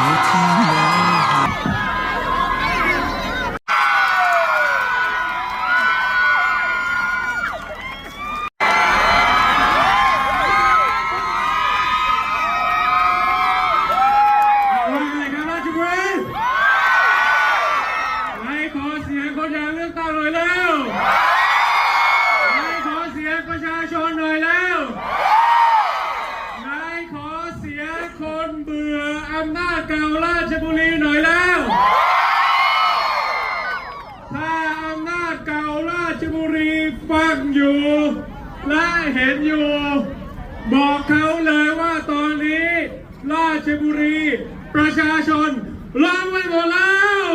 不停 เห็นอยู่ บอกเขาเลยว่าตอนนี้ ราชบุรี ประชาชนล้อมไว้หมดแล้ว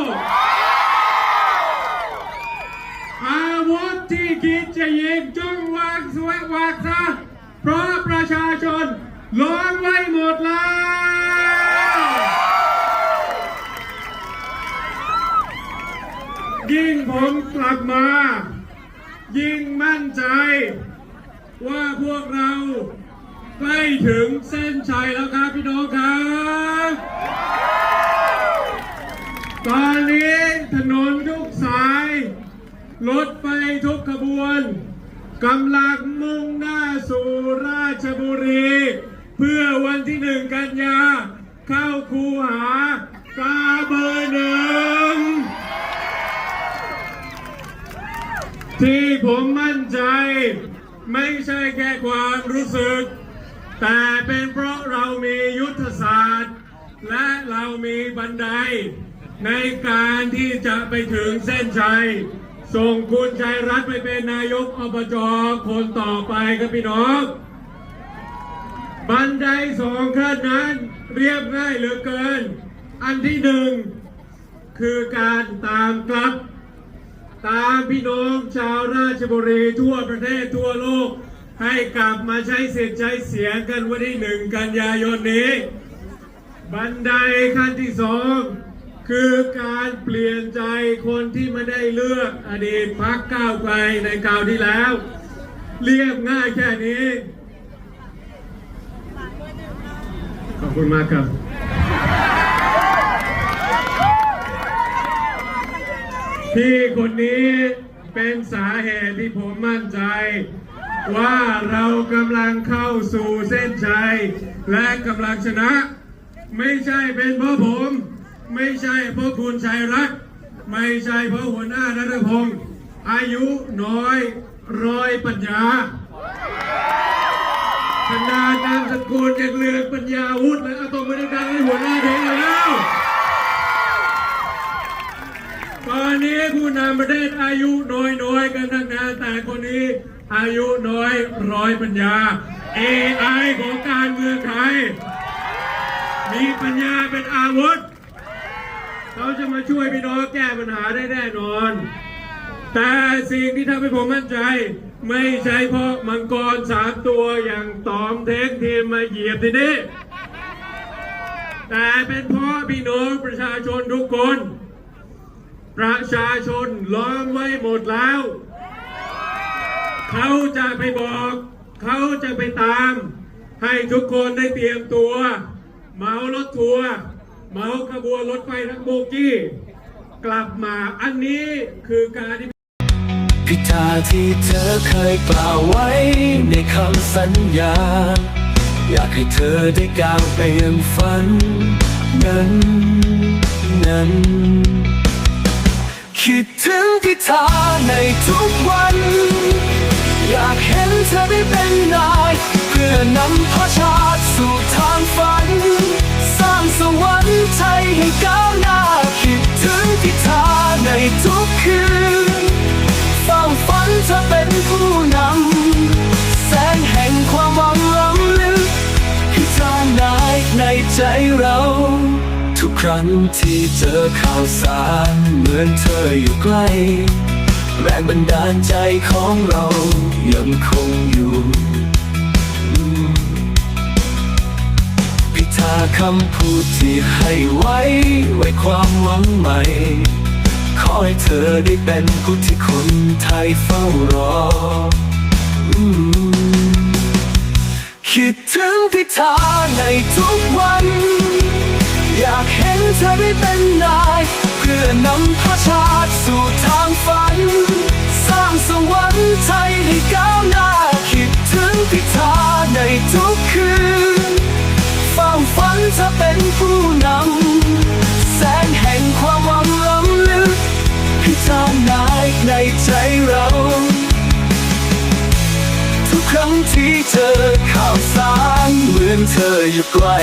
อาวุธที่คิดจะยิงจงวางสวยวางซะเพราะประชาชนล้อมไว้หมดแล้วยิ่งผมกลับมา ยิ่งมั่นใจ ว่าพวกเราใกล้ถึงเส้นชัยแล้วครับพี่น้องครับตอนนี้ถนนทุกสายรถไฟทุกขบวนกำลังมุ่งหน้าสู่ราชบุรี เพื่อวันที่หนึ่งกันยา เข้าคูหากาเบอร์หนึ่งที่ผมมั่นใจ ไม่ใช่แค่ความรู้สึก แต่เป็นเพราะเรามียุทธศาสตร์ และเรามีบันได ในการที่จะไปถึงเส้นชัย ส่งคุณชัยรัฐไปเป็นนายกอบจคนต่อไปครับพี่น้อง บันไดสองขั้นนั้นเรียบง่ายเหลือเกิน อันที่หนึ่งคือการตามกลับ ตามพี่น้องชาวราชบุรีทั่วประเทศทั่วโลก ให้กลับมาใช้สิทธิ์ใช้เสียงกันวันที่หนึ่งกันยายนนี้ บันไดขั้นที่สองคือการเปลี่ยนใจคนที่ไม่ได้เลือกอดีตพักก้าวไกลในคราวที่แล้ว เรียบง่ายแค่นี้ ขอบคุณมากครับ พี่คนนี้เป็นสาเหตุที่ผมมั่นใจ ว่าเรากำลังเข้าสู่เส้นชัย และกำลังชนะ ไม่ใช่เป็นเพราะผม ไม่ใช่เพราะคุณชัยรัตน์ไม่ใช่เพราะหัวหน้านรพงศ์อายุน้อยร้อยปัญญาขนาดนามสกุลยังเลือกปัญญาวุฒิและอาตรงมาด้วยกันให้หัวหน้าเทงแล้ว ตอนนี้ผู้นำประเทศอายุน้อยๆกันทั้งนั้นแต่คนนี้ อายุน้อยร้อยปัญญา AI ของการเมืองไทย มีปัญญาเป็นอาวุธเขาจะมาช่วยพี่น้องแก้ปัญหาได้แน่นอน แต่สิ่งที่ทำให้ผมมั่นใจ ไม่ใช่เพราะมังกรสามตัวอย่างตอมเทงทีมมาเหยียบที่นี่แต่เป็นเพราะพี่น้องประชาชนทุกคน ประชาชนล้อมไว้หมดแล้ว เขาจะไปบอก เขาจะไปตาม ให้ทุกคนได้เตรียมตัว เมารถทัวร์เมาขบวนรถไฟทั้งโบกี้ กลับมาอันนี้คือการที่พิธาที่เธอเคยกล่าวไว้ในคำสัญญา อยากให้เธอได้ก้าวไปยังฝัน นั้น นั้น คิดถึงพิธาในทุกวัน อยากเห็นเธอได้เป็นนาย เพื่อนำพาชาติสู่ทางฝัน สร้างสวรรค์ไทยให้ก้าว ที่เจอข่าวสารเหมือนเธออยู่ใกล้ แรงบันดาลใจของเรายังคงอยู่พิธาคำพูดที่ให้ไว้ ไว้ความหวังใหม่ ขอให้เธอได้เป็นผู้ที่คนไทยเฝ้ารอคิดถึงพิธาในทุกวัน อยากเห็นเธอได้เป็นนาย เพื่อนำพาชาติสู่ทางฝัน สร้างสวรรค์ไทยให้ก้าวหน้าคิดถึงพิธาในทุกคืนเฝ้าฝันเธอเป็นผู้นำ แสงแห่งความหวังล้ำลึกพิธานายในใจเรา ทุกครั้งที่เจอข่าวสารเหมือนเธออยู่ใกล้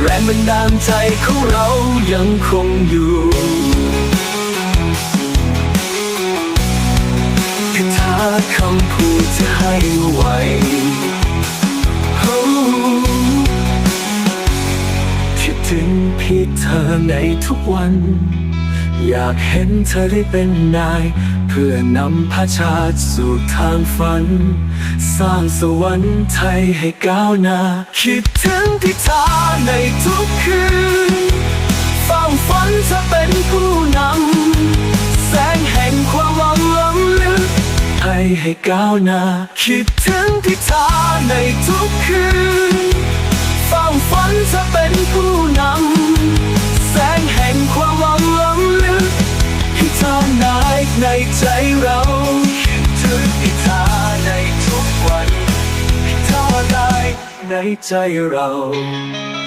แรงบันดาลใจของเรายังคงอยู่คาถาคำพูดจะให้ไวคิดถึงพียงเธอในทุกวัน อยากเห็นเธอได้เป็นนาย เพื่อนำพาชาติสู่ทางฝัน สร้างสวรรค์ไทยให้ก้าวหน้า คิดถึงพิธาในทุกคืนเฝ้าฝันจะเป็นผู้นำ แสงแห่งความหวังล้ำลึกไทยให้ก้าวหน้า คิดถึงพิธาในทุกคืนเฝ้าฝันจะเป็นผู้นำ ทุกวั